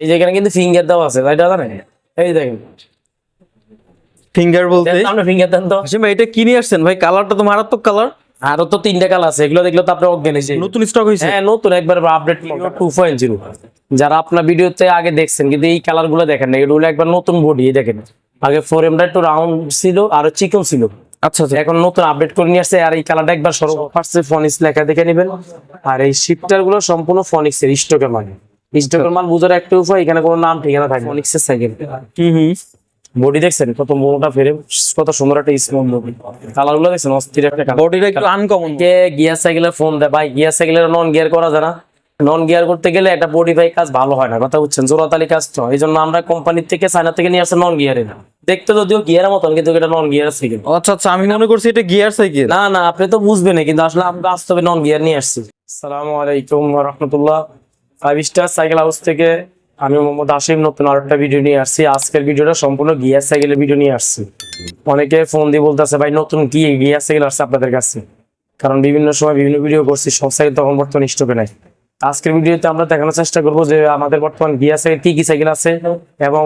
এই যে এখানে কিন্তু ফিঙ্গার দেওয়া আছে তাই জানেন এই দেখেন। ফিঙ্গার বলতে? আপনার ফিঙ্গার দেন তো। ভাই এটা কি নিয়ে আসছেন? ভাই কালারটা তো মারাত্মক কালার আরও তো তিনটা কালার আছে এগুলো দেখলে তো আপনার অজ্ঞান হয়েছে নতুন স্টক হয়েছে? হ্যাঁ নতুন একবার আপডেট টু পয়েন্ট জিরো যারা আপনার ভিডিওতে আগে দেখছেন কিন্তু এই কালারগুলো দেখেন না এগুলো একবার নতুন বডি দেখেন। আগে ফোর এমটা একটু রাউন্ড ছিল আর চিকন ছিল। আচ্ছা আচ্ছা। এখন নতুন আপডেট করে নিয়ে আসছে আর এই কালারটা একবার সরব ফার্স্টে ফনিক্স লেখা দেখে নেবেন। আর এই শিফটারগুলো সম্পূর্ণ ফনিক্স এর স্টকের স্টকের মাল বুঝার একটা উপায় এখানে কোনো নাম ঠিকানা সাইকেল বডি দেখছেন? কত মোটা ফেরে কত সুন্দর একটা স্মুথ বডি কালারগুলো দেখছেন? অস্থির একটা কালার বডিটা একটু আনকমন কে গিয়ার সাইকেলের ফোন দেয়। ভাই গিয়ার সাইকেলের নন গিয়ার করা যায় না নন গিয়ার করতে গেলে একটা বডি ভাই কাজ ভালো হয় না কথা বুঝছেন? জোরাতালি কাজ তো। এই জন্য আমরা কোম্পানির থেকে চায়না থেকে নিয়ে আসছে নন গিয়ারে না দেখতে যদিও গিয়ারের মতন কিন্তু এটা নন গিয়ার সাইকেল আচ্ছা আচ্ছা আমি মনে করছি এটা গিয়ার সাইকেল না না আপনি তো বুঝবেন কিন্তু আসলে আমরা বাস্তবে নন গিয়ার নিয়ে আসছি। আসসালামু আলাইকুম রহমতুল্লাহ। ফাইভ স্টার সাইকেল হাউস থেকে আমি মোহাম্মদ আসিম নতুন আর একটা ভিডিও নিয়ে আসছি। আজকের ভিডিওটা সম্পূর্ণ গিয়ার সাইকেলের ভিডিও নিয়ে আসছি। অনেকে ফোন দিয়ে বলতেছে, ভাই, নতুন কি গিয়ার সাইকেল আসছে আপনাদের কাছে? কারণ বিভিন্ন সময় বিভিন্ন ভিডিও করছি, সব সাইকেল তখন বর্তমানে স্টকে নাই। আজকের ভিডিওতে আমরা দেখানোর চেষ্টা করব যে আমাদের বর্তমান গিয়ার সাইকেল কি কি সাইকেল আছে এবং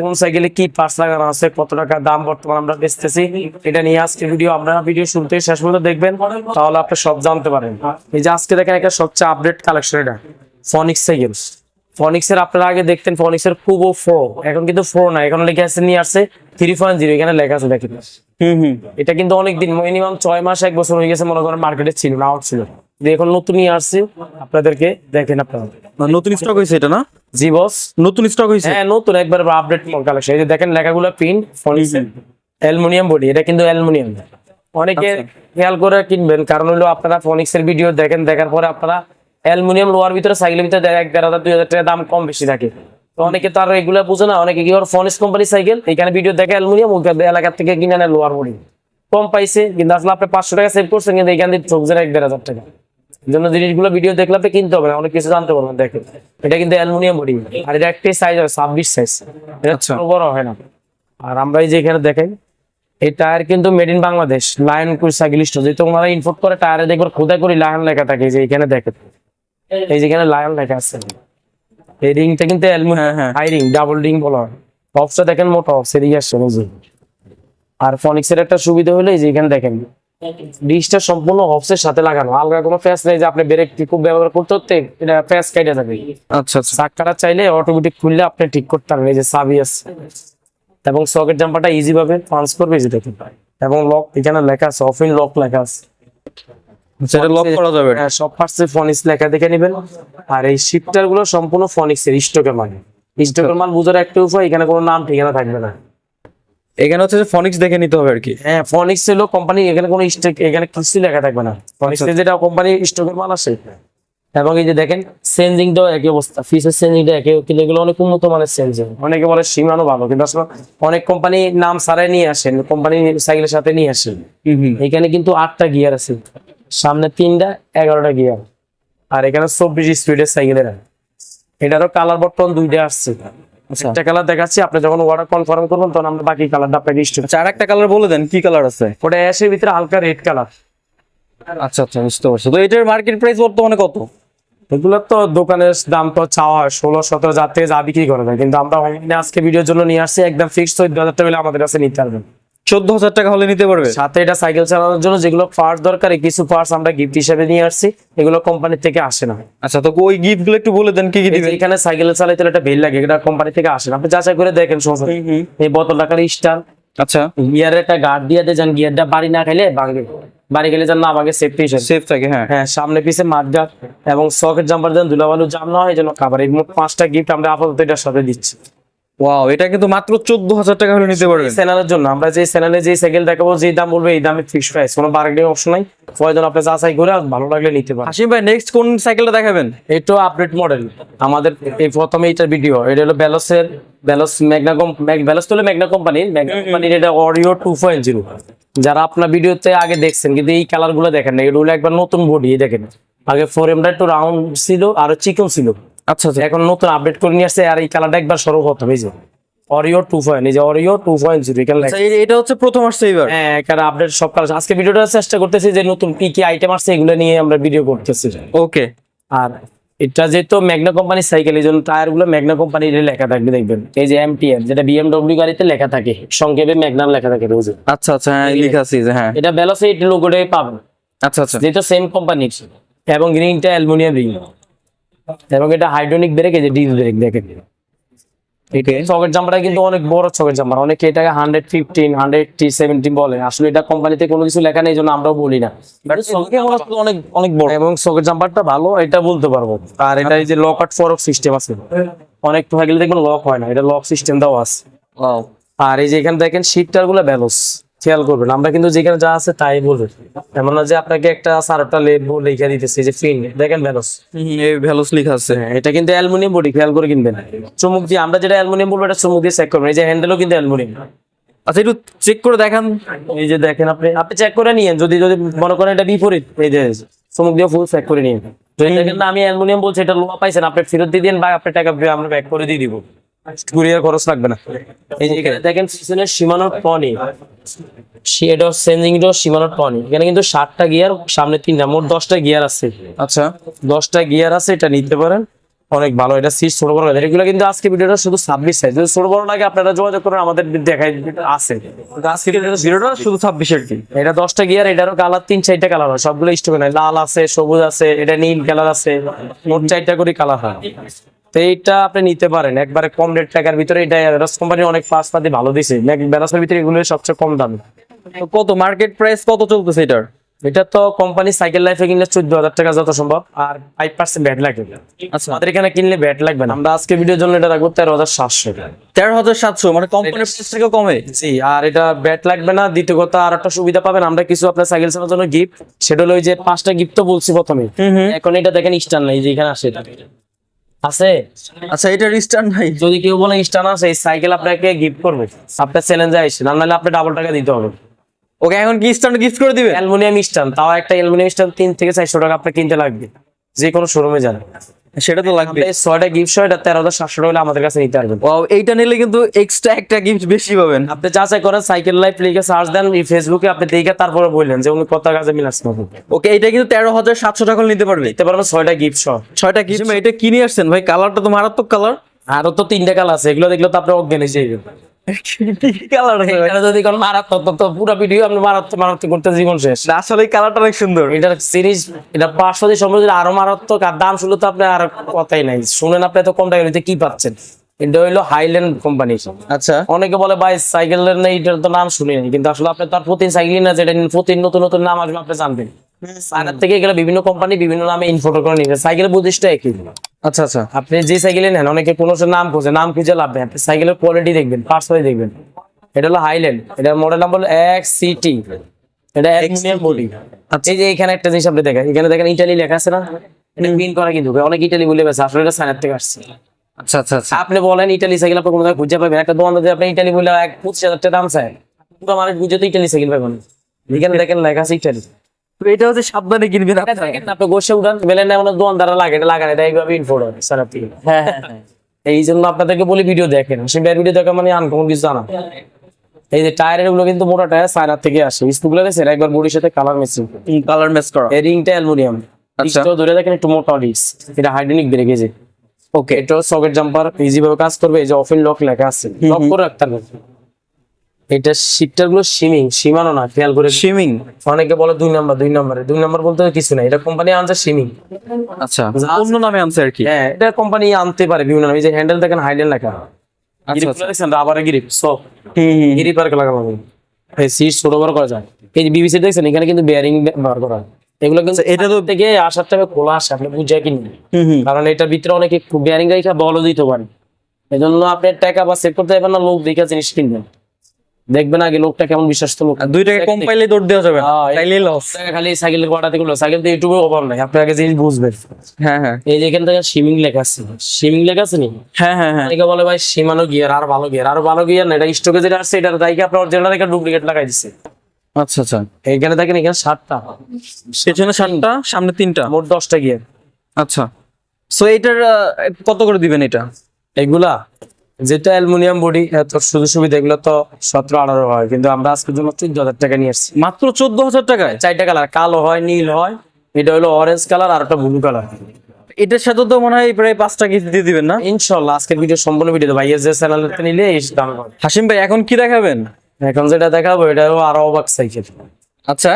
কোন সাইকেলে কি পার্টস লাগানো আছে, কত টাকা দাম বর্তমান আমরা বেচতেছি, এটা নিয়ে আজকের ভিডিও আপনারা ভিডিও থেকে শেষ পর্যন্ত দেখবেন। তাহলে আপনি সব জানতে পারেন। এই যে আজকে দেখেন একটা সবচেয়ে আপডেট কালেকশন এটা। ফনিক্স সাইকেল ফনিক্স এর আপনারা আগে দেখতেন ফনিক্স এর খুব ফো এখন কিন্তু ফো না এখন লেখা আছে নিয়ে আসছে থ্রি পয়েন্ট জিরো এখানে লেখা আছে দেখেন। হুম হুম। এটা কিন্তু অনেক দিন মিনিমাম ছয় মাস এক বছর হয়ে গেছে মনে করেন মার্কেটে ছিল না আউট ছিল এখন নতুন নিয়ে আসছে আপনাদেরকে দেখেন আপনারা। নতুন স্টক হয়েছে এটা না? জি বস নতুন স্টক হয়েছে? হ্যাঁ নতুন একবার আপডেট কালেকশন এই যে দেখেন লেখাগুলো প্রিন্ট ফনিক্স অ্যালুমিনিয়াম বডি এটা কিন্তু অ্যালুমিনিয়াম। অনেকে খেয়াল করে কিনবেন কারণ হলো আপনারা ফনিক্স এর ভিডিও দেখেন দেখার পরে আপনারা অ্যালুমিনিয়াম লোয়ার ভিতরে সাইকেলের ভিতরে দেখ এক দেড় হাজার দুই হাজার টাকা দাম কম বেশি থাকে। তো অনেকে তার এগুলো বুঝে না অনেকে কি ফনিক্স কোম্পানি সাইকেল এখানে ভিডিও দেখে অ্যালুমিনিয়াম ওই এলাকা থেকে কিনে নেয় লোয়ার বডি। কম পাইছে কিন্তু আসলে আপনি পাঁচশো টাকা সেভ করছেন কিন্তু এখান থেকে ঠকছেন এক দেড় হাজার টাকা। জন্য জিনিসগুলো ভিডিও দেখলে আপনি কিনতে হবে না অনেক কিছু জানতে পারবেন দেখেন। এটা কিন্তু অ্যালুমিনিয়াম বডি আর এটা একটাই সাইজ হয় ছাব্বিশ সাইজ এটা আচ্ছা। বড় হয় না। আর আমরা এই যে এখানে দেখেন এই টায়ার কিন্তু মেড ইন বাংলাদেশ লায়ন কুই সাইকেল স্টোর যেহেতু ওনারা ইনপোর্ট করে টায়ারে দেখবেন খোদাই করি লায়ন লেখা থাকে যে এখানে দেখেন। এই যে এখানে লায়ন লেখা আছে। এই রিংটা কিন্তু হ্যাঁ, হ্যাঁ। হাই রিং ডাবল রিং বলা হয়। অফসটা দেখেন মোটা অফ সেদিকে আসছে যে। আর ফনিক্সের একটা সুবিধা হলো এই যে এখানে দেখেন। ডিশটা সম্পূর্ণ অফসের সাথে লাগানো। আলগা কোনো ফ্যাস নেই যে আপনি ব্রেক খুব ব্যবহার করতে করতে এটা ফ্যাস কেটে যাবে। আচ্ছা আচ্ছা। চাক্কাটা চাইলে অটোমেটিক খুললে আপনি ঠিক করতে পারবেন। এই যে চাবি আছে। এবং সকেট জাম্পারটা ইজি ভাবে এই যে দেখুন এবং লক এখানে লেখা আছে অফ ইন লক লেখা আছে। সেটা লক করা যাবে। হ্যাঁ, সব পার্টসে ফনিক্স লেখা দেখে নেবেন। আর এই শিফটারগুলো সম্পূর্ণ ফনিক্স এর স্টকের মাল স্টকের মাল বুঝার একটা উপায় এখানে কোনো নাম ঠিকানা থাকবে না। এখানে হচ্ছে ফনিক্স দেখে নিতে হবে আর কি। হ্যাঁ ফনিক্স হলো কোম্পানি এখানে কোনো স্টক এখানে কিছু লেখা থাকবে না। ফনিক্স যেটা কোম্পানি স্টকের মাল আছে। এবং এই যে দেখেন সেন্সিং টাও একই অবস্থা। ফিসের সেন্সিংটা একই। কিন্তু এগুলো অনেক উন্নত মানের সেন্সিং অনেকে বলে সীমানো ভালো কিন্তু আসলে অনেক কোম্পানি নাম সারাই নিয়ে আসেন কোম্পানি সাইকেলের সাথে নিয়ে আসেন। হুম হুম। এখানে কিন্তু আটটা গিয়ার আছে। সামনে তিনটা এগারোটা গিয়ার আর এখানে চব্বিশ স্পিডের সাইকেলের এটারও কালার বর্তমান দুইটা আসছে। একটা কালার দেখাচ্ছি আপনি যখন অর্ডার কনফার্ম করবেন তখন আমরা বাকি কালারটা আপনাকে আচ্ছা আর একটা কালার বলে দেন কি কালার আছে? ওটা অ্যাশের ভিতরে হালকা রেড কালার আচ্ছা আচ্ছা বুঝতে পারছি। তো এটার মার্কেট প্রাইস বর্তমানে কত? এগুলো তো দোকানের দাম তো চাওয়া হয় ষোলো সতেরো হাজার থেকে যা বিক্রি করা যায়। কিন্তু আমরা অনলাইনে আজকে ভিডিওর জন্য নিয়ে আসছি একদম ফিক্সড চোদ্দ হাজার টাকা আমাদের কাছে নিতে পারবেন। চোদ্দ হাজার টাকা হলে নিতে পারবে। সাথে এটা সাইকেল চালানোর জন্য যেগুলো পার্টস দরকার কিছু পার্টস আমরা গিফট হিসেবে নিয়ে আসছি। এগুলো কোম্পানি থেকে আসে না। আচ্ছা তো ওই গিফটগুলো একটু বলে দেন কি কি দিবেন? এখানে সাইকেল চালাইতে একটা বেল লাগে এটা কোম্পানি থেকে আসে না। আপনি যাচাই করে দেখেন সহজে। এই বোতল টাকার স্টার আচ্ছা গিয়ারের একটা গার্ড দিয়ে যান গিয়ারটা বাড়ি না খাইলে ভাঙবে বাড়ি গেলে যান ভাঙে সেফটি হিসেবে। সেফ থাকে হ্যাঁ। হ্যাঁ সামনে পিছে মাঠগার এবং সকেট জাম্পার যেন ধুলাবালু জাম না হয় যেন খাবার এই মোট পাঁচটা গিফট আমরা আপাতত এটার সাথে দিচ্ছি। ওয়াও এটা কিন্তু মাত্র চোদ্দ হাজার টাকা হলে নিতে পারবেন। চ্যানেলের জন্য আমরা যে চ্যানেলে যে সাইকেল দেখাবো যে দাম বলবে এই দামে ফিক্স প্রাইস কোনো বার্গেনিং অপশন নাই। প্রয়োজন আপনি যাচাই করে ভালো লাগলে নিতে পারেন। হাসিম ভাই নেক্সট কোন সাইকেলটা দেখাবেন? এটা আপডেট মডেল আমাদের এই প্রথমে এটার ভিডিও এটা হলো ব্যালসের ব্যালস ম্যাগনা ব্যালস তো হলো ম্যাগনা কোম্পানির ম্যাগনা কোম্পানির এটা পয়েন্ট জিরো যারা আপনার ভিডিওতে আগে দেখছেন কিন্তু এই কালারগুলো দেখেন না এগুলো একবার নতুন বডি দেখেন। আগে ফোর এমটা একটু রাউন্ড ছিল আর চিকন ছিল। আচ্ছা আচ্ছা। এখন নতুন আপডেট করে নিয়ে আসছে আর এই কালারটা একবার সর্বপ্রথম এই যে অরিও টু পয়েন্ট এই যে অরিও টু পয়েন্ট জিরো এটা হচ্ছে প্রথম আসছে এবার হ্যাঁ এখানে আপডেট সব কালার আজকে ভিডিওটা চেষ্টা করতেছি যে নতুন কি কি আইটেম আসছে এগুলো নিয়ে আমরা ভিডিও করতেছি। ওকে আর এটা যেহেতু ম্যাগনা কোম্পানির সাইকেল এই জন্য টায়ারগুলো ম্যাগনা কোম্পানির লেখা থাকবে দেখবেন। এই যে এমটিএম যেটা বিএমডব্লিউ গাড়িতে লেখা থাকে সংক্ষেপে ম্যাগনার লেখা থাকে রোজ আচ্ছা আচ্ছা হ্যাঁ লেখা আছে যে, হ্যাঁ। এটা ভেলোসিটি লোগোটাই পাবেন। আচ্ছা আচ্ছা। যেটা সেম কোম্পানির এবং রিংটা অ্যালুমিনিয়াম রিং এবং এটা হাইড্রোনিক ব্রেক এই যে ডিস ব্রেক দেখেন। চকের জাম্পারটা কিন্তু অনেক বড় চকের জাম্পার। অনেকে এটাকে হান্ড্রেড ফিফটিন হান্ড্রেড সেভেন্টিন বলে। আসলে এটা কোম্পানিতে কোনো কিছু লেখা নেই জন্য আমরাও বলি না। অনেক অনেক বড়। এবং চকের জাম্পারটা ভালো এটা বলতে পারব। আর এটা এই যে লক আউট ফরক সিস্টেম আছে। অনেক সাইকেল দেখবেন লক হয় না এটা লক সিস্টেম দাও আছে. আর এই যে এখানে দেখেন সিটটারগুলো ব্যালোস খেয়াল করবেন। আমরা কিন্তু যেখানে যা আছে তাই বলব। এমন না যে আপনাকে একটা সারটা লেবু লিখে দিতেছে যে ফিন দেখেন ব্যালোস হুম, এই ভ্যালুস লেখা আছে। হ্যাঁ, এটা কিন্তু অ্যালুমিনিয়াম বডি খেয়াল করে কিনবেন। চুমুক দিয়ে আমরা যেটা অ্যালুমিনিয়াম বলব এটা চুমুক দিয়ে চেক করবেন। এই যে হ্যান্ডেলও কিন্তু অ্যালুমিনিয়াম। আচ্ছা একটু চেক করে দেখান। এই যে দেখেন আপনি আপনি চেক করে নিয়েন। যদি যদি মনে করেন এটা বিপরীত এই যে চুমুক দিয়ে ফুল চেক করে নিন যদি দেখেন না আমি অ্যালুমিনিয়াম বলছি এটা লোহা পাইছেন আপনি ফেরত দিয়ে দিন বা আপনার টাকা আমরা ব্যাক করে দিয়ে দিব। কুরিয়ার খরচ লাগবে না। এই যে এখানে। দেখেন পিছনের সীমানোর টনি। এটা চেঞ্জিং ডোর সীমানোর টনি। এখানে কিন্তু ষাটটা গিয়ার সামনে তিনটা মোট দশটা গিয়ার আছে। আচ্ছা। দশটা গিয়ার আছে এটা নিতে পারেন। অনেক ভালো এটা সিট ছোট বড় এগুলো কিন্তু আজকে ভিডিওটা শুধু ছাব্বিশ সাইজ যদি ছোট বড় লাগে আপনারা যোগাযোগ করেন আমাদের দেখাই আছে। আজকে ভিডিওটা শুধু ছাব্বিশের কি এটা দশটা গিয়ার এটারও কালার তিন চারটা কালার হয়। সবগুলো স্টকে নাই। লাল আছে সবুজ আছে এটা নীল কালার আছে। মোট চারটা করে কালার হয়। তো এইটা আপনি নিতে পারেন। একবারে কম রেট টাকার ভিতরে এটা রস কোম্পানি অনেক পাঁচ পাতি ভালো দিছে। ব্যালাসের ভিতরে এগুলো সবচেয়ে কম দাম। তো কত? মার্কেট প্রাইস কত চলতেছে এটার? এটা তো কোম্পানি সাইকেল লাইফে কিনলে চোদ্দ হাজার টাকা যত সম্ভব আর ফাইভ পার্সেন্ট ব্যাট লাগবে আচ্ছা। আমাদের এখানে কিনলে ব্যাট লাগবে না। আমরা আজকে ভিডিওর জন্য এটা রাখব তেরো হাজার সাতশো। তেরো হাজার সাতশো মানে কোম্পানির প্রাইস থেকে কমে। জি আর এটা ব্যাট লাগবে না। দ্বিতীয় কথা আর একটা সুবিধা পাবেন আমরা কিছু আপনার সাইকেল চালানোর জন্য গিফট সেটা হলো ওই যে পাঁচটা গিফট তো বলছি প্রথমে। এখন এটা দেখেন স্টান নাই যে এখানে আসে এটা। আছে? আচ্ছা এটার রিস্টার্ন নাই যদি কেউ বলে স্টান আছে এই সাইকেল আপনাকে গিফট করবে। আপনার চ্যালেঞ্জে আসছে না নাহলে আপনি ডাবল টাকা দিতে হবে। ওকে এখন কি স্টার্ন গিফট করে দিবে অ্যালুমিনিয়াম স্টান তাও একটা অ্যালুমিনিয়াম স্টান তিন থেকে চারশো টাকা আপনার কিনতে লাগবে। যে কোনো শোরুমে যান। সেটা তো লাগবে। ছয়টা গিফট সহ এটা তেরো হাজার সাতশো টাকা হলে আমাদের কাছে নিতে পারবেন। এইটা নিলে কিন্তু এক্সট্রা একটা গিফট বেশি পাবেন। আপনি যাচাই করেন সাইকেল লাইফ লিখে সার্চ দেন ফেসবুকে আপনি দেখে তারপরে বললেন যে উনি কত কাজে মিলাচ্ছেন ওকে এটা কিন্তু তেরো হাজার সাতশো টাকা নিতে পারবে। নিতে পারবেন ছয়টা গিফট সহ। ছয়টা গিফট এটা কিনে আসছেন। ভাই কালারটা তো মারাত্মক কালার আরও তো তিনটা কাল আছে এগুলো দেখলে তো আপনি অজ্ঞান হয়ে যাবেন কালার এটা যদি কোন মারাত্মক তো- তো পুরো ভিডিও আপনি মারাত্মক মারাত্মক করতে জীবন শেষ। আসলে কালারটা অনেক সুন্দর। এটার সিরিজ এটা পাঁচশো সম্পর্কে আরও মারাত্মক আর দাম শুনলে তো আপনি আর কথাই নাই। শুনেন আপনি তো কম টাকা নিতে কি পাচ্ছেন? এটা হাইল্যান্ড কোম্পানি আচ্ছা। অনেকে বলে ভাই সাইকেলের নেই এটার তো নাম শুনিনি কিন্তু আসলে আপনি তার প্রতি সাইকেল না যেটা প্রতি নতুন নতুন নাম আসবে আপনি জানবেন। থেকে এগুলো বিভিন্ন কোম্পানি বিভিন্ন নামে ইনফোটো করে নিচ্ছে সাইকেলের বুদ্ধিষ্ট একই। আচ্ছা আচ্ছা। আপনি যে সাইকেলে নেন অনেকে কোনো নাম খুঁজে নাম খুঁজে লাভ নেই। আপনি সাইকেলের কোয়ালিটি দেখবেন দেখবেন। এটা হলো হাইল্যান্ড এটার মডেল নাম হলো এক্স সিটি এটা অ্যালুমিনিয়াম বডি এই যে এখানে একটা জিনিস আপনি দেখেন এখানে দেখেন ইটালি লেখা আছে না? এটা প্রিন্ট করা কিন্তু অনেক ইটালি বলে বেছে আসলে এটা থেকে আসছে। আচ্ছা আচ্ছা আচ্ছা। আপনি বলেন ইটালি সাইকেল আপনি কোনো খুঁজে পাবেন? একটা দোকান যদি আপনি ইটালি বলে এক পঁচিশ হাজার টাকা দাম চায় পুরো মানুষ বুঝে তো ইটালি সাইকেল পাবেন এখানে দেখেন লেখা আছে ইটালি তো এটা হচ্ছে সাবধানে কিনবেন এটা আপনি গোসে উঠান বেলেন না মানে দোকান লাগে এটা এইভাবে ইনফোর্ড হ্যাঁ। এই জন্য আপনাদেরকে বলি ভিডিও দেখেন ভিডিও দেখা মানে আনকমন কিছু জানা। এই যে টায়ারেরগুলো কিন্তু মোটা টায়ার চায়নার থেকে আসে। দেখছেন একবার বডির সাথে কালার মেশিন কালার ম্যাচ করা। এই রিংটা অ্যালুমিনিয়াম আচ্ছা। ধরে দেখেন একটু মোটা ডিস এটা হাইড্রোনিক ব্রেক এই যে। ওকে এটা সকেট জাম্পার ইজি ভাবে কাজ করবে এই যে অফিন লক লেখা আছে। লক করে রাখতে হবে। এটা সিটটারগুলো সিমিং সীমানো না খেয়াল করে শিমিং? অনেকে বলে দুই নাম্বার দুই নাম্বারে। দুই নাম্বার বলতে কিছু নাই এটা কোম্পানি আনছে সিমিং আচ্ছা অন্য নামে আনছে আর কি? হ্যাঁ এটা কোম্পানি আনতে পারে বিভিন্ন নামে। যে হ্যান্ডেল দেখেন হাইডেল লেখা। আচ্ছা আচ্ছা। রাবারের গ্রিপ। সব গ্রিপ আর লাগানো সিট ছোট বড় করা যায়। এই যে বিবিসি দেখছেন এখানে কিন্তু বেয়ারিং ব্যবহার করা এগুলো কিন্তু এটা তো- থেকে আসার টাইমে খোলা আসে আপনি বুঝে কিনবেন। কারণ এটার ভিতরে অনেকে বেয়ারিং রেখা বলও দিতে পারে। এই জন্য আপনি টাকা বা সেভ করতে পারবেন না লোক দেখে জিনিস কিনবেন। দেখবেন আগে লোকটা কেমন বিশ্বাস তো লোক দুই টাকা কম পাইলে দৌড় দেওয়া যাবে হ্যাঁ, তাইলে লস খালি সাইকেল কটাতে গুলো সাইকেল তো ইউটিউবে অভাব নাই আপনি আগে জিনিস বুঝবেন। হ্যাঁ হ্যাঁ। এই যে এখান থেকে সিমিং লেখা আছে সিমিং লেখা আছে নি? হ্যাঁ হ্যাঁ হ্যাঁ। বলে ভাই সীমানো গিয়ার আর ভালো গিয়ার আর ভালো গিয়ার না এটা স্টকে যেটা আসছে এটা দাইকে আপনার অরিজিনাল থেকে ডুপ্লিকেট লাগাই দিচ্ছে আচ্ছা আচ্ছা। এইখানে দেখেন এখানে সাতটা। পেছনে সাতটা সামনে তিনটা। মোট দশটা গিয়ার। আচ্ছা। সো এটার কত করে দিবেন এটা? এগুলা যেটা অ্যালুমিনিয়াম বডি এত সুযোগ সুবিধা এগুলো তো সতেরো আঠারো হয় কিন্তু আমরা আজকের জন্য চোদ্দ হাজার টাকা নিয়ে আসছি। মাত্র চোদ্দ হাজার টাকায়? চারটা কালার কালো হয় নীল হয় এটা হলো অরেঞ্জ কালার আর একটা ব্লু কালার। এটার সাথে তো মনে হয় প্রায় পাঁচটা কেজি দিয়ে দিবেন না? ইনশাল্লাহ আজকের ভিডিও সম্পূর্ণ ভিডিও ভাইয়ের যে চ্যানেলটা নিলে এই দাম হাসিম ভাই এখন কি দেখাবেন? এখন যেটা দেখাবো এটা হলো আরও অবাক সাইকেল। আচ্ছা।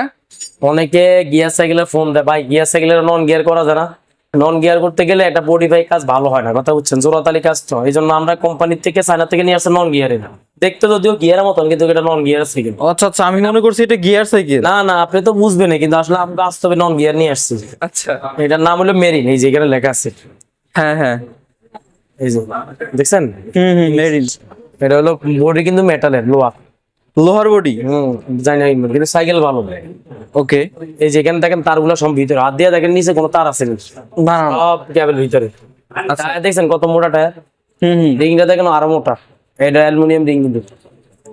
অনেকে গিয়ার সাইকেলে ফোন দেয়। ভাই গিয়ার সাইকেলের নন গিয়ার করা যায় না। নন গিয়ার করতে গেলে একটা বডিফাই কাজ ভালো হয় না কথা বুঝছেন? জোরাতালি কাজ তো এই জন্য আমরা কোম্পানির থেকে চায়না থেকে নিয়ে আসছে নন গিয়ারে দেখতে যদিও গিয়ারের মতন কিন্তু এটা নন গিয়ার সাইকেল আচ্ছা আচ্ছা আমি মনে করছি এটা গিয়ার সাইকেল না না আপনি তো বুঝবেন না কিন্তু আসলে আমরা বাস্তবে নন গিয়ার নিয়ে আসছি। আচ্ছা। এটার নাম হলো মেরিন এই যে এখানে লেখা আছে। হ্যাঁ হ্যাঁ। এই যে দেখছেন? হুম হুম মেরিন এটা হলো বডি কিন্তু মেটালের লোহা। লোহার বডি? জানি না কিন্তু সাইকেল ভালো। ওকে। এই যে এখানে দেখেন তারগুলো সব ভিতরে। হাত দিয়ে দেখেন নিচে কোনো তার আছে না। সব ক্যাবেল ভিতরে। টায়ার দেখছেন কত মোটা টায়ার? হুম রিংটা দেখেন আরও মোটা। এটা অ্যালুমিনিয়াম রিং কিন্তু।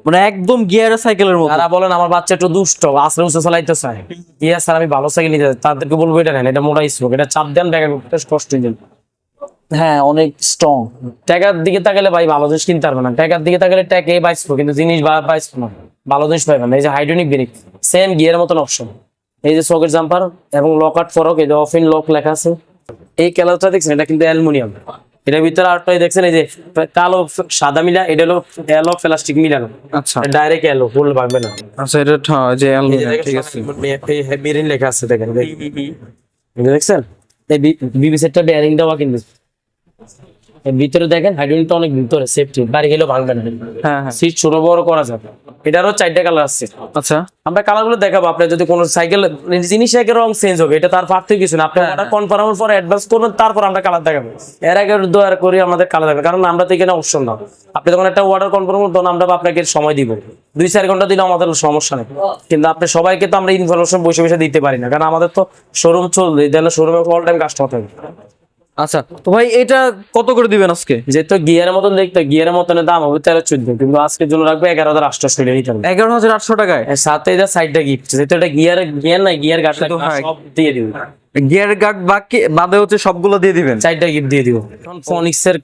মানে একদম গিয়ার সাইকেলের মতো। তারা বলেন আমার বাচ্চা একটু দুষ্ট আসলে উঁচু চালাইতে চায় ইয়া স্যার আমি ভালো সাইকেল নিতে চাই। তাদেরকে বলব এটা নেন এটা মোটা স্পোক এটা চাপ দেন ব্যাগে করতে কষ্ট হয়ে হ্যাঁ অনেক স্ট্রং টাকার দিকে তাকালে ভাই ভালো জিনিস কিনতে পারবে না। টাকার দিকে তাকালে টাকা বাইসবো কিন্তু জিনিস বাইসবো না। ভালো জিনিস পাইবে না। এই যে হাইড্রোনিক ব্রেক সেম গিয়ারের মতন অপশন এই যে সকেট জাম্পার এবং লকাট ফরক এই যে অফিন লক লেখা আছে। এই কালারটা দেখছেন? এটা কিন্তু অ্যালুমিনিয়াম। এটার ভিতরে আরটাই দেখছেন এই যে কালো সাদা মিলা এটা হলো এলো প্লাস্টিক মিলানো। আচ্ছা। ডাইরেক্ট এলো ফুল ভাঙবে না। আচ্ছা এটা যে অ্যালুমিনিয়াম ঠিক আছে। মেরিন লেখা আছে দেখেন। দেখছেন? এই বিবি সেটটা বেয়ারিং দেওয়া কিন্তু ভিতরে দেখেন হাইড্রোজেনটা অনেক ভিতরে সেফটি বাড়ি গেলেও ভাঙবে না। হ্যাঁ হ্যাঁ। সিট ছোট বড় করা যাবে। এটারও চারটা কালার আছে। আচ্ছা। আমরা কালারগুলো দেখাবো আপনার যদি কোনো সাইকেল জিনিস একের রং চেঞ্জ হবে এটা তার পার্থক্য কিছু না। আপনি অর্ডার কনফার্মের পরে অ্যাডভান্স করবেন তারপর আমরা কালার দেখাবো। এর আগে দোয়ার করি আমাদের কালার দেখাবো কারণ আমরা তো এখানে অপশন না। আপনি যখন একটা অর্ডার কনফার্ম করবেন তখন আমরা আপনাকে সময় দিব। দুই চার ঘণ্টা দিলে আমাদের সমস্যা নেই। কিন্তু আপনি সবাইকে তো আমরা ইনফরমেশন বসে বসে দিতে পারি না কারণ আমাদের তো শোরুম চলবে দেন শোরুমে অল টাইম কাস্টমার থাকবে আচ্ছা তো ভাই এটা কত করে দিবেন আজকে? যেহেতু গিয়ারের মতন দেখতে গিয়ারের মতন দাম হবে তেরো চোদ্দ কিন্তু আজকের জন্য রাখবে এগারো হাজার আটশো টাকা নিতে হবে। এগারো হাজার আটশো টাকায়? সাথে এটা সাইডটা গিফট যেহেতু এটা গিয়ার গিয়ার নাই গিয়ার গাছ। সব দিয়ে দিব। গিয়ার গার্ড বাকি বাদে হচ্ছে সবগুলো দিয়ে দিবেন? সাইডটা গিফট দিয়ে দিব। ফোনিক্স এর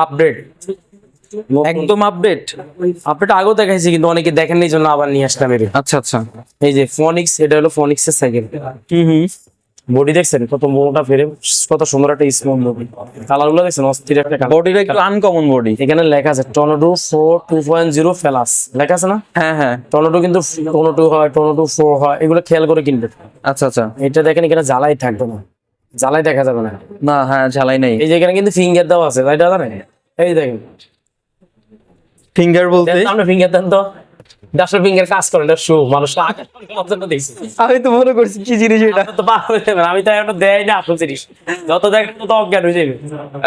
আপডেট একদম আপডেট আপডেট আগেও দেখাইছি কিন্তু অনেকে দেখেন এই জন্য আবার নিয়ে আসলাম এর আচ্ছা আচ্ছা। এই যে ফোনিক্স এটা হলো ফোনিক্স এর সাইকেল হুম হুম। বডি দেখছেন? কত মোটা ফেরে কত সুন্দর একটা স্মুথ বডি কালারগুলো দেখছেন? অস্থির একটা কালার বডিটা একটু আনকমন বডি এখানে লেখা আছে tornado four two point zero ফেলাস লেখা আছে না? হ্যাঁ হ্যাঁ। টর্নেডো কিন্তু টর্নেডো হয় টর্নেডো ফোর হয় এগুলো খেয়াল করে কিনবে আচ্ছা আচ্ছা। এটা দেখেন এখানে জ্বালাই থাকবে না। জ্বালাই দেখা যাবে না। না হ্যাঁ ঝালাই নাই। এই যে এখানে কিন্তু ফিঙ্গার দেওয়া আছে তাই জানেন? এই দেখেন। ফিঙ্গার বলতে? আপনি ফিঙ্গার দেন তো। ডাস্টার ফিঙ্গার কাজ এটা শু দেখছি। আমি তো মনে করছি কি জিনিস এটা? তো পার আমি তো একটা দেয় না আপনার জিনিস। যত দেখেন তত অজ্ঞান হয়ে যাবে।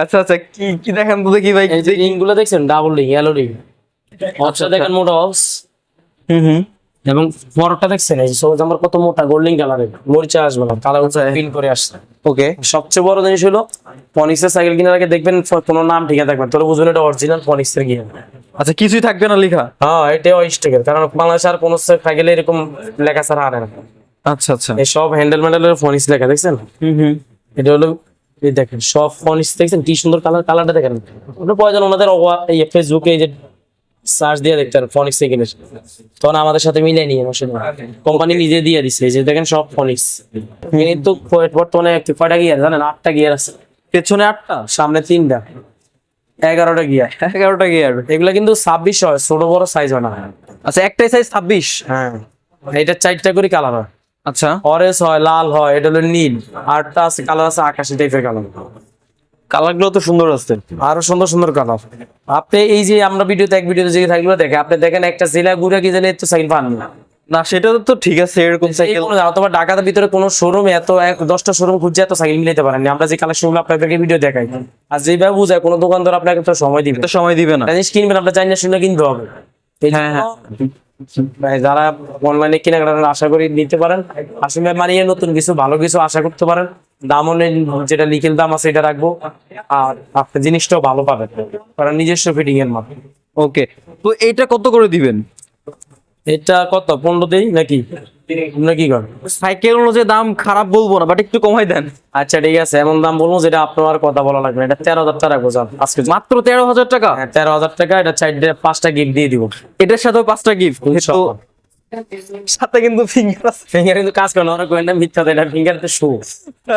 আচ্ছা আচ্ছা কি কি দেখান তো দেখি ভাই। এই যে রিংগুলো দেখছেন double ring yellow ring. Option দেখেন মোটা অপস হুম হুম। এবং বড়টা দেখছেন এই সবুজ আমার কত মোটা গোল্ডেন কালারের মরিচা আসবে না কালার আচ্ছা। পিন করে আসছে। ওকে সবচেয়ে বড় জিনিস হলো ফনিক্সের সাইকেল কেনার আগে দেখবেন কোনো নাম ঠিক আছে দেখবেন তোর বুঝবেন এটা অরিজিনাল ফনিক্সের গিয়ে আচ্ছা কিছুই থাকবে না লেখা? হ্যাঁ এটাও স্টেকের কারণ বাংলাদেশে আর কোনো সাইকেলে এরকম লেখা ছাড়া আনে না। আচ্ছা আচ্ছা। এই সব হ্যান্ডেল ম্যান্ডেলের ফনিক্স লেখা দেখছেন? হুম হুম। এটা হলো এই দেখেন সব ফনিক্স দেখছেন? কি সুন্দর কালার কালারটা দেখেন। ওটা প্রয়োজন ওনাদের ফেসবুকে এই যে সার্চ দিয়ে দেখতেন ফনিক্স কিনেছে। তখন আমাদের সাথে মিলে নিয়ে কোম্পানি নিজে দিয়ে দিছে এই যে দেখেন সব ফনিক্স কিন্তু বর্তমানে কয়টা গিয়ার জানেন? আটটা গিয়ার আছে। পেছনে আটটা সামনে তিনটা। এগারোটা গিয়ার এগারোটা গিয়ার এগুলা কিন্তু ছাব্বিশ হয় ছোট বড় সাইজ হয় না। আচ্ছা একটাই সাইজ ছাব্বিশ? হ্যাঁ। এটা চারটা করে কালার হয়। আচ্ছা। অরেঞ্জ হয় লাল হয় এটা হলো নীল। আরটা আছে কালার আছে আকাশি টাইপের কালার কালারগুলো তো সুন্দর আছে। আরও সুন্দর সুন্দর কালার। আপনি এই যে আমরা ভিডিওতে এক ভিডিওতে যে থাকল দেখে আপনি দেখেন একটা জেলা ঘুরে কি জানি এত সাইকেল পান না না সেটা তো ঠিক আছে এরকম সাইকেল অথবা ঢাকার ভিতরে কোনো শোরুমে এত এক দশটা শোরুম খুঁজছে এত সাইকেল মিলাতে পারেন আমরা যে কালেকশনগুলো আপনাদেরকে ভিডিও দেখাই আর যেভাবে বুঝায় কোনো দোকানদার আপনাকে তো সময় দিবে। তো সময় দিবে না। জিনিস কিনবেন আপনার জানি না শুনে কিনতে হবে। যারা অনলাইনে কেনাকাটা আশা করি নিতে পারেন আসলে মানিয়ে নতুন কিছু ভালো কিছু আশা করতে পারেন। দাম যেটা লিখেল দাম আছে এটা রাখব আর আপনি জিনিসটাও ভালো পাবেন কারণ নিজস্ব ফিটিং এর মাধ্যমে। ওকে তো এটা কত করে দিবেন? এটা কত পনেরো দিই নাকি? আপনারা কি করেন সাইকেল অনুযায়ী দাম খারাপ বলব না বাট একটু কমাই দেন। আচ্ছা ঠিক আছে এমন দাম বলব যেটা আপনার কথা বলা লাগবে না। এটা তেরো হাজার টাকা রাখব আজকে মাত্র তেরো হাজার টাকা? হ্যাঁ তেরো হাজার টাকা এটা চারটে পাঁচটা গিফট দিয়ে দিব। এটার সাথেও পাঁচটা গিফট সাথে কিন্তু ফিঙ্গার আছে। ফিঙ্গার কিন্তু কাজ করে না অনেক গোয়েন্দা মিথ্যা দেয় ফিঙ্গার তো শু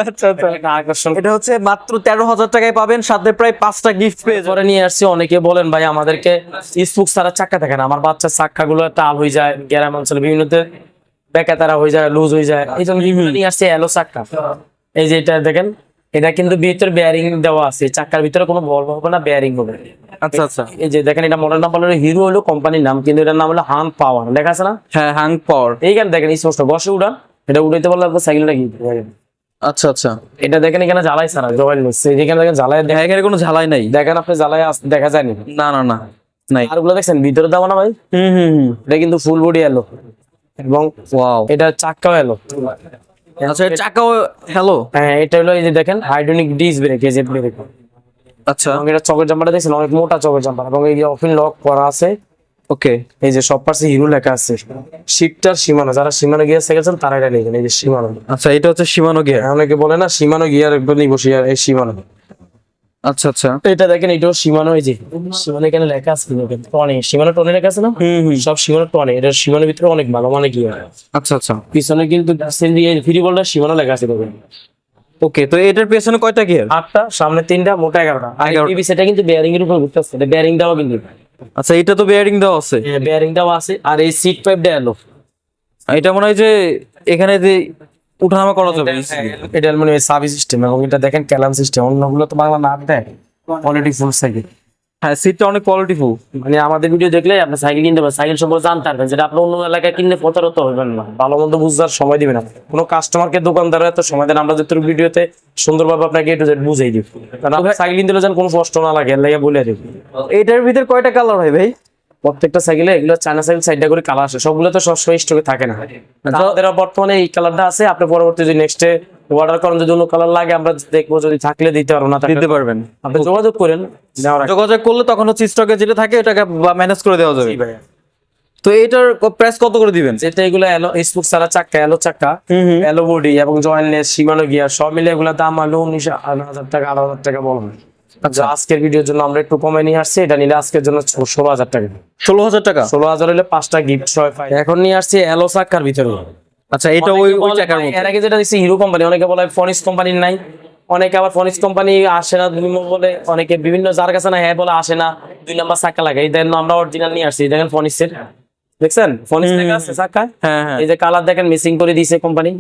আচ্ছা আচ্ছা। একটা আকর্ষণ। এটা হচ্ছে মাত্র তেরো হাজার টাকায় পাবেন সাথে প্রায় পাঁচটা গিফট পেয়ে পরে নিয়ে আসছি অনেকে বলেন ভাই আমাদেরকে স্পুক ছাড়া চাক্কা থাকে না আমার বাচ্চার চাক্কা গুলো টাল হয়ে যায় গ্রাম অঞ্চলে বিভিন্নতে বেকা তারা হয়ে যায় লুজ হয়ে যায়। এই জন্য নিয়ে আসছে এলো চাক্কা। এই যে এটা দেখেন এটা কিন্তু ভিতরে বেয়ারিং দেওয়া আছে। এই চাক্কার ভিতরে কোনো বল হবে না বেয়ারিং হবে। আচ্ছা আচ্ছা। এই যে দেখেন এটা মডেল নাম হলো হিরো হলো কোম্পানির নাম কিন্তু এটার নাম হলো হান পাওয়ার লেখা আছে না? হ্যাঁ হাং পাওয়ার এইখানে দেখেন স্পষ্ট বসে উড়ান এটা উড়াইতে পারলে আপনার সাইকেলটা কি আচ্ছা আচ্ছা। এটা দেখেন এখানে জ্বালাই ছাড়া জয়েল নিচ্ছে যেখানে দেখেন জ্বালাই হ্যাঁ এখানে কোনো ঝালাই নাই। দেখেন আপনি জ্বালাই দেখা যায়নি। না না না নাই। আরগুলো দেখছেন ভিতরে দেওয়া না ভাই? হুম হুম হুম। এটা কিন্তু ফুল বডি এলো এবং এটা চাক্কাও এলো আচ্ছা চাকাও হ্যালো? হ্যাঁ এটা হলো এই যে দেখেন হাইড্রোনিক ডিস ব্রেক এই যে ব্রেক। আচ্ছা। এটা চকের জাম্পারটা দেখছেন অনেক মোটা চকের জাম্পার। এবং এই যে অফিন লক করা আছে। ওকে। এই যে সব পাশে হিরো লেখা আছে। শিপটার সীমানো যারা সীমানো গিয়ার সাইকেল তারা এটা নেবেন এই যে সীমানো। আচ্ছা এটা হচ্ছে সীমানো গিয়ার। অনেকে বলে না সীমানো গিয়ার একবার নিবো শিয়ার এই সীমানো। আচ্ছা আচ্ছা। এটা দেখেন এটাও সীমানো যে সীমানো এখানে লেখা আছে দেখেন টনে সীমানো টনে লেখা আছে না? সব সীমানো টনে এটা সীমানোর ভিতরে অনেক ভালো মানে গিয়ার আচ্ছা আচ্ছা। পিছনে কিন্তু ফ্রি বলটা সীমানো লেখা আছে দেখবেন ওকে তো এটার পেছনে কয়টা গিয়ার আটটা সামনে তিনটা মোটা এগারোটা। এগারোটা। সেটা কিন্তু বেয়ারিং এর উপর ঘুরতে আসছে এটা বেয়ারিং দাও কিন্তু। আচ্ছা এটা তো বেয়ারিং দেওয়া আছে। বেয়ারিং দাও আছে আর এই সিট পাইপ দেওয়া এটা মনে হয় যে এখানে যে উঠানামা করা যাবে এটা মানে সার্ভিস সিস্টেম এবং এটা দেখেন ক্যালাম সিস্টেম অন্যগুলো তো বাংলা না দেয় কোয়ালিটি ফুল সাইকেল হ্যাঁ সিটটা অনেক কোয়ালিটি কোয়ালিটিফুল মানে আমাদের ভিডিও দেখলে আপনি সাইকেল কিনতে পারেন সাইকেল সম্পর্কে জানতে পারবেন যেটা আপনি অন্য এলাকায় কিনলে প্রতারত হবেন না। ভালো মন্দ বুঝবার সময় দিবেন না। কোনো কাস্টমারকে দোকানদার এত সময় দেন আমরা যত ভিডিওতে সুন্দরভাবে আপনাকে এ টু জেড বুঝাই দিব। কারণ আপনি সাইকেল কিনতে যেন কোনো কষ্ট না লাগে এর লাগে বলে দিব এটার ভিতর কয়টা কালার হয় ভাই? প্রত্যেকটা সাইকেলে এগুলো চায়না সাইকেল সাইডটা করে কালার আসে। সবগুলো তো সবসময় স্টকে থাকে না। আমাদের বর্তমানে এই কালারটা আছে আপনি পরবর্তী যদি নেক্সটে অর্ডার করেন যদি অন্য কালার লাগে আমরা দেখব যদি থাকলে দিতে পারব না দিতে পারবেন। আপনি যোগাযোগ করেন যোগাযোগ করলে তখন হচ্ছে স্টকে যেটা থাকে ওটাকে ম্যানেজ করে দেওয়া যাবে। তো এটার প্রাইস কত করে দিবেন? যেটা এগুলো এলো স্পুক সারা চাক্কা এলো হুম এলো বডি এবং জয়েন্টলেস সীমানো গিয়ার সব মিলে এগুলো দাম হলো উনিশ হাজার টাকা আড়াই হাজার টাকা বলবেন আচ্ছা। আজকের ভিডিওর জন্য আমরা একটু কমে নিয়ে আসছি। এটা নিলে আজকের জন্য ষোলো হাজার টাকা। ষোলো হাজার টাকা? ষোলো হাজার হলে পাঁচটা গিফট ছয় পাই এখন নিয়ে আসছি এলো সাক্ষার ভিতরে। আচ্ছা এটা ওই ওই টাকার এর আগে যেটা দিচ্ছি হিরো কোম্পানি অনেকে বলে ফনিস কোম্পানির নাই। অনেকে আবার ফনিস কোম্পানি আসে না দুই নম্বর বলে। অনেকে বিভিন্ন যার কাছে না হ্যাঁ বলে আসে না। দুই নাম্বার চাক্কা লাগে। এই দেখেন আমরা অরিজিনাল নিয়ে আসছি। দেখেন ফনিসের দেখছেন? ফনিস লেখা আছে চাক্কা হ্যাঁ হ্যাঁ। এই যে কালার দেখেন মিসিং করে দিয়েছে কোম্পানি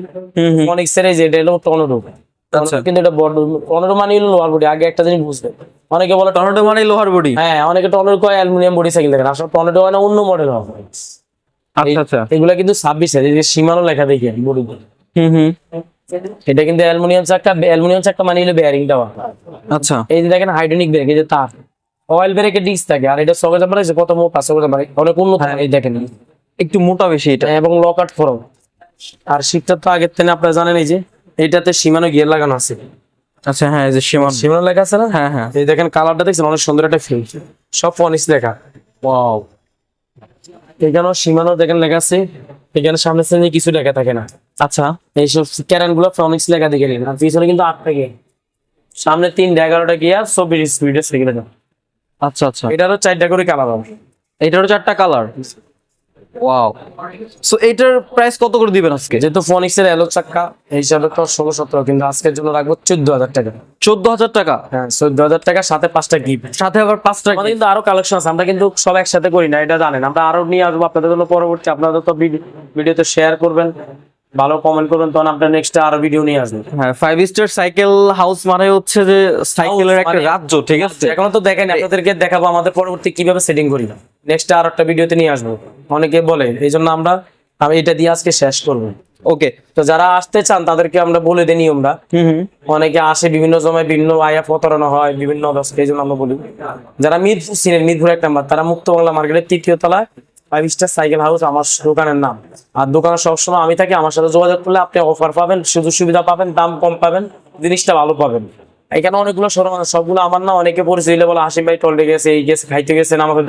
ফনিক্সের এই যে এটা হলো আচ্ছা। কিন্তু এটা বড় টর্নেডো মানে লোহার বডি আগে একটা জিনিস বুঝবেন। অনেকে বলে টর্নেডো টর্নেডো মানে লোহার বডি? হ্যাঁ অনেকে টর্নেডো কয় অ্যালুমিনিয়াম বডি সাইকেল দেখেন। আসলে টর্নেডো হয় না অন্য মডেল হবে আচ্ছা আচ্ছা। এগুলা কিন্তু ছাব্বিশ এই যে সীমানো লেখা দেখি বডি হুম হুম। এটা কিন্তু অ্যালুমিনিয়াম অ্যালুমিনিয়াম মানে হলো আচ্ছা। এই যে দেখেন হাইড্রোনিক ব্রেক এই যে তার। অয়েল ব্রেকের ডিস্ক থাকে আর এটা সকেজ আমরা কত মোটা অনেক উন্নত এই দেখেন। একটু মোটা বেশি এটা। এবং লকআউট ফরম আর শীতটা তো আগের থেকে আপনারা জানেন এই যে এইটাতে সীমানো গিয়ার লাগানো আছে। আচ্ছা হ্যাঁ এই যে সীমান। সীমানো লেখা আছে না? হ্যাঁ হ্যাঁ। এই দেখেন কালারটা দেখছেন অনেক সুন্দর একটা ফিল সব ফনিস লেখা। ওয়াও এখানেও সীমানো দেখেন লেখা আছে। এখানে সামনে সামনে কিছু লেখা থাকে না। আচ্ছা। এইসব ক্যারানগুলো ফনিক্স লেখা দেখে নিন। আর পিছনে কিন্তু আটটা গিয়ে সামনে তিনটা এগারোটা গিয়ার চব্বিশ স্পিডের সাইকেল আচ্ছা আচ্ছা। এটারও চারটা করে কালার হবে। এটারও চারটা কালার ওয়াও সো এটার প্রাইস কত করে দিবেন আজকে? যেহেতু ফনিক্সের চাক্কা এই হিসাবে তো ষোলো সতেরো কিন্তু আজকের জন্য রাখব চোদ্দ হাজার টাকা। চোদ্দ হাজার টাকা? হ্যাঁ চোদ্দ হাজার টাকা সাথে পাঁচটা গিফট সাথে আবার পাঁচটা আমাদের কিন্তু আরও কালেকশন আছে আমরা কিন্তু সব একসাথে করি না এটা জানেন। আমরা আরও নিয়ে আসব আপনাদের জন্য পরবর্তী আপনাদের তো ভিডিওতে শেয়ার করবেন ভালো কমেন্ট করবেন তখন আপনার নেক্সট আরও ভিডিও নিয়ে আসবেন হ্যাঁ ফাইভ স্টার সাইকেল হাউস মানে হচ্ছে যে সাইকেলের একটা মানে- রাজ্য ঠিক আছে? এখনও তো দেখেন আপনাদেরকে দেখাবো আমাদের পরবর্তী কীভাবে সেটিং করি। নেক্সট আর একটা ভিডিওতে নিয়ে আসব। অনেকে বলে এই জন্য আমরা আমি এটা দিয়ে আজকে শেষ করব। ওকে তো যারা আসতে চান তাদেরকে আমরা বলে দিই নিয়মটা। হুম অনেকে আসে বিভিন্ন সময় বিভিন্ন আয়া প্রতারণা হয় বিভিন্ন এই জন্য আমরা বলি। যারা মিরপুর সিনের মিরপুর এক নাম্বার তারা মুক্ত বাংলা মার্কেটের তৃতীয় তলায় ফাইভ স্টার সাইকেল হাউস আমার দোকানের নাম। আর দোকানে সবসময় আমি থাকি আমার সাথে যোগাযোগ করলে আপনি অফার পাবেন সুযোগ সুবিধা পাবেন দাম কম পাবেন জিনিসটা ভালো পাবেন। এখানে অনেকগুলো শোরুম আছে সবগুলো আমার না, অনেকে পরিচয় দিলে বলে, হাসিম ভাই টলটে গেছে, এই গেছে, খাইতে গেছেন আমাকে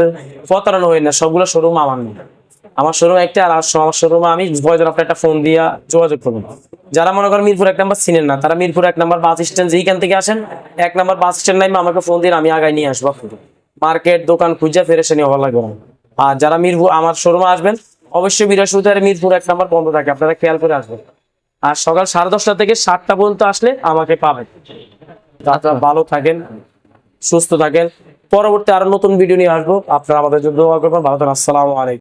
প্রতারণা হয় না। সবগুলো শোরুম আমার না। আমার শোরুম একটা আর আমার শোরুমে আমি প্রয়োজন আপনি একটা ফোন দিয়ে যোগাযোগ করবেন যারা মনে করেন মিরপুর এক নাম্বার চিনেন না, তারা মিরপুর এক নাম্বার বাস স্ট্যান্ড যেইখান থেকে আসেন, এক নাম্বার বাস স্ট্যান্ড নাইমে আমাকে ফোন দিন আমি আগায় নিয়ে আসব। মার্কেট, দোকান খুঁজে ফেরে সে নিয়ে লাগবে। আর যারা মিরপুর, আমার শোরুমে আসবেন, অবশ্যই বৃহস্পতিবার মিরপুর এক নাম্বার বন্ধ থাকে, আপনারা খেয়াল করে আসবেন। আর সকাল সাড়ে দশটা থেকে সাতটা পর্যন্ত আসলে আমাকে পাবেন। আপনারা ভালো থাকেন, সুস্থ থাকেন। পরবর্তী আরও নতুন ভিডিও নিয়ে আসব। আপনারা আমাদের জন্য করবেন। ভালো থাকেন। আসসালামু আলাইকুম।